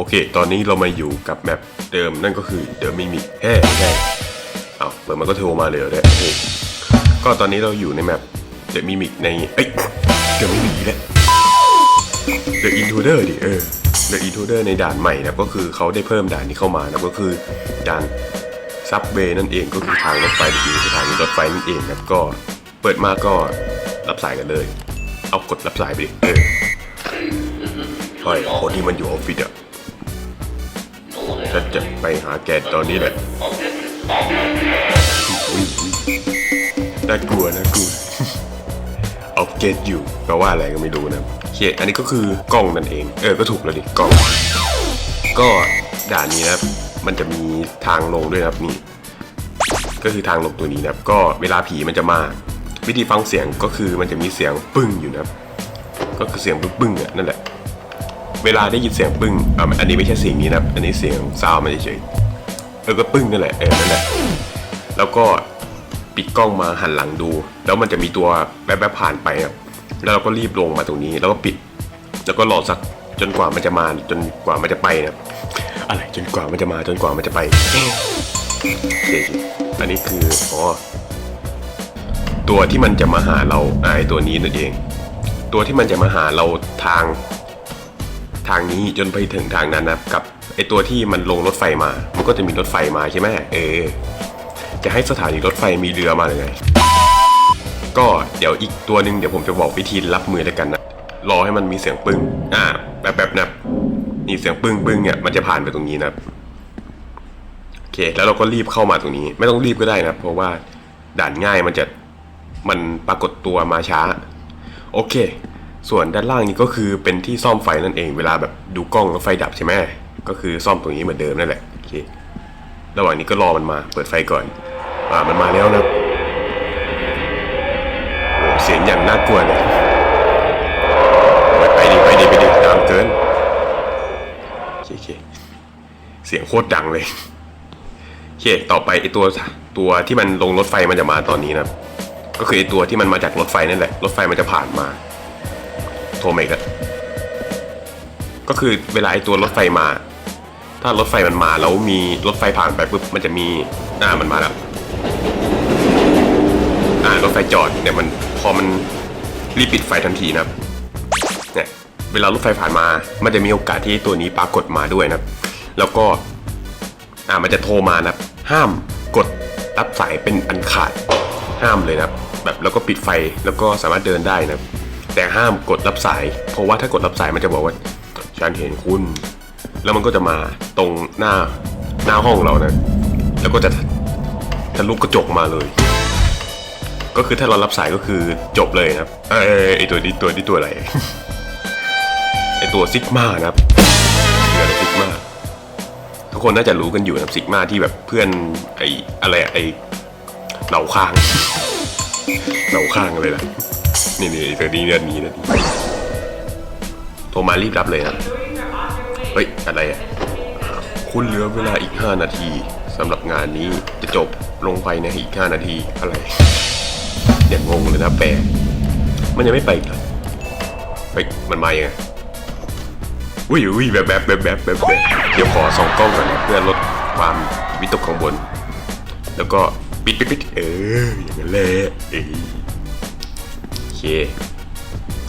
โอเค ตอนนี้เรามาอยู่กับแมปเดิมนั่นก็คือเดอะมิมิแฮ่แฮ่เอาเปิดมันก็โทรมาเลยเหรอเนี่ยโอ้โหก็ตอนนี้เราอยู่ในแมปเดอะมิมิในเอ้ยเดอะมิมิแหละเดอะอินทูเดอร์ดิเออเดอะอินทูเดอร์ในด่านใหม่นะก็คือเขาได้เพิ่มด่านนี้เข้ามานะก็คือด่านซับเวย์นั่นเองก็คือทางรถไฟหรือสถานีรถไฟนั่นเองนะก็เปิดมาก็รับสายกันเลย เอากดรับสายไปดิเออเฮ้ยคนที่มันอยู่ออฟฟิศอะ ฉันจะไปหาแกตอนนี้แหละอุ๊ยน่ากลัวน่ากลัวเอาเกตอยู่แปลว่าอะไรก็ไม่รู้นะโอเคอันนี้ก็คือกล้องนั่นเอง เออ ก็ถูกแล้วดิกล้อง ก็ด่านนี้นะครับมันจะมีทางลงด้วยนะครับนี่ ก็คือทางลงตัวนี้นะครับ ก็เวลาผีมันจะมา วิธีฟังเสียงก็คือมันจะมีเสียงปึ้งอยู่นะครับ ก็คือเสียงปึ้งๆเนี่ยนั่นแหละ เวลาได้ยินเสียงปึ้งอะอันนี้ไม่ใช่เสียงนี้นะ อันนี้เสียงซาวมันเฉยๆเออก็ปึ้งนั่นแหละเออนั่นแหละ แล้วก็ปิดกล้องมาหันหลังดู แล้วมันจะมีตัวแวบๆผ่านไปครับแล้วเราก็รีบลงมาตรงนี้ แล้วก็ปิด แล้วก็รอสักจนกว่ามันจะมาจนกว่ามันจะไปนะอะไรจนกว่ามันจะมาจนกว่ามันจะไปเอ๊ะโอเคอันนี้คืออ๋อตัวที่มันจะมาหาเราอ่าไอตัวนี้นั่นเอง ตัวที่มันจะมาหาเราทาง ทางนี้จนไปถึงทางนั้นนะครับกับไอตัวที่มันลงรถไฟมา มันก็จะมีรถไฟมาใช่ไหมเออ จะให้สถานีรถไฟมีเรือมาเลยไง ก็เดี๋ยวอีกตัวหนึ่งเดี๋ยวผมจะบอกวิธีรับมือแล้วกันนะ รอให้มันมีเสียงปึ้ง อ่า แบบแบบนะนี่เสียงปึ้งปึ้งเนี่ยมันจะผ่านไปตรงนี้นะโอเค แล้วเราก็รีบเข้ามาตรงนี้ ไม่ต้องรีบก็ได้นะเพราะว่าด่านง่ายมันจะมันปรากฏตัวมาช้า โอเค ส่วนด้านล่างนี้ก็คือเป็นที่ซ่อมไฟนั่นเองเวลาแบบดูกล้องแล้วไฟดับใช่ไหมก็คือซ่อมตรงนี้เหมือนเดิมนั่นแหละโอเคระหว่างนี้ก็รอมันมาเปิดไฟก่อน อ่ามันมาแล้วนะโอ้เสียงอย่างน่ากลัวเลยไปดิไปดิไปดิตามเกินโอเคโอเคเสียงโคตรดังเลยโอเคต่อไปไอตัวตัวที่มันลงรถไฟมันจะมาตอนนี้นะก็คือไอตัวที่มันมาจากรถไฟนั่นแหละรถไฟมันจะผ่านมา โทรมาอีกแล้วก็คือเวลาไอตัวรถไฟมา ถ้ารถไฟมันมาแล้วมีรถไฟผ่านไปปุ๊บมันจะมีอ่ามันมาแล้วอ่ารถไฟจอดเนี่ยมันพอมันรีบปิดไฟทันทีนะครับเนี่ยเวลารถไฟผ่านมา มันจะมีโอกาสที่ตัวนี้ปรากฏมาด้วยนะครับ แล้วก็อ่ามันจะโทรมานะครับ ห้ามกดรับสายเป็นอันขาดห้ามเลยนะครับ แบบแล้วก็ปิดไฟแล้วก็สามารถเดินได้นะครับ แต่ห้ามกดรับสาย เพราะว่าถ้ากดรับสายมันจะบอกว่าฉันเห็นคุณ แล้วมันก็จะมาตรงหน้าหน้าห้องเรานะแล้วก็จะทะลุกระจกมาเลย ก็คือถ้าเรารับสายก็คือจบเลยครับเอยไอตัวนี้ตัวนี้ตัวอะไรไอตัวซิกมานะครับเรือซิกมาทุกคนน่าจะรู้กันอยู่นะซิกมาที่แบบเพื่อนไออะไรอะไอเหนาข้างเหนาข้างเลยนะ นี่นี่ตัวนี้เรื่องนี้นะโทรมารีบรับเลยนะเฮ้ย อะไรอะ คุณเหลือเวลาอีก 5 นาทีสำหรับงานนี้จะจบลงไปในอีก 5 นาทีอะไรเนี่ยงงเลยนะแปลมันยังไม่ไปอีกเหรอเฮ้ยมันมายังไงอุ้ยอุ้ยแบบแบบแบบแบบแบบแบบเดี๋ยวขอสองกล้องก่อนนะเพื่อลดความวิตกกังวลแล้วก็ปิดปิดปิดเอออย่างนั้นแหละ เอ้ยโอเค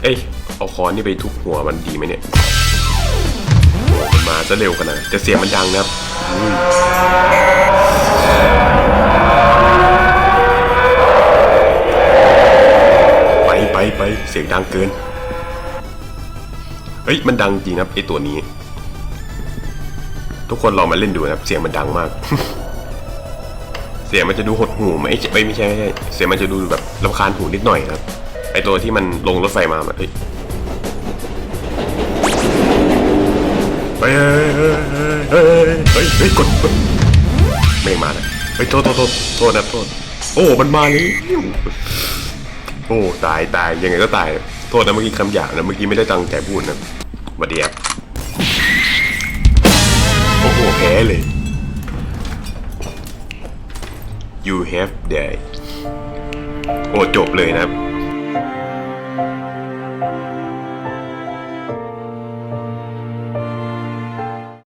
เอ้ย เอาคอนนี่ไปทุบหัวมันดีไหมเนี่ยมันมาซะเร็วขนาดนั้นแต่เสียงมันดังนะครับไปไปไปเสียงดังเกิน เฮ้ย มันดังจริงนะครับไอตัวนี้ ทุกคนลองมาเล่นดูนะครับ เสียงมันดังมาก เสียงมันจะดูหดหูไหมไม่ไม่ใช่ไม่ใช่ เสียงมันจะดูแบบรำคาญหูนิดหน่อยนะครับ ไอตัวที่มันลงรถไฟมามันเฮ้ยเฮ้ยเฮ้ยเฮ้ยกดไม่มานะเฮ้ยโทษโทษโทษโทษนะโทษโอ้มันมาเลยโอ้ตายตายยังไงก็ตาย โทษนะเมื่อกี้คำหยาบนะเมื่อกี้ไม่ได้ตั้งใจพูดนะสวัสดีครับโอ้โหแพ้เลย you have died โอ้จบเลยนะครับ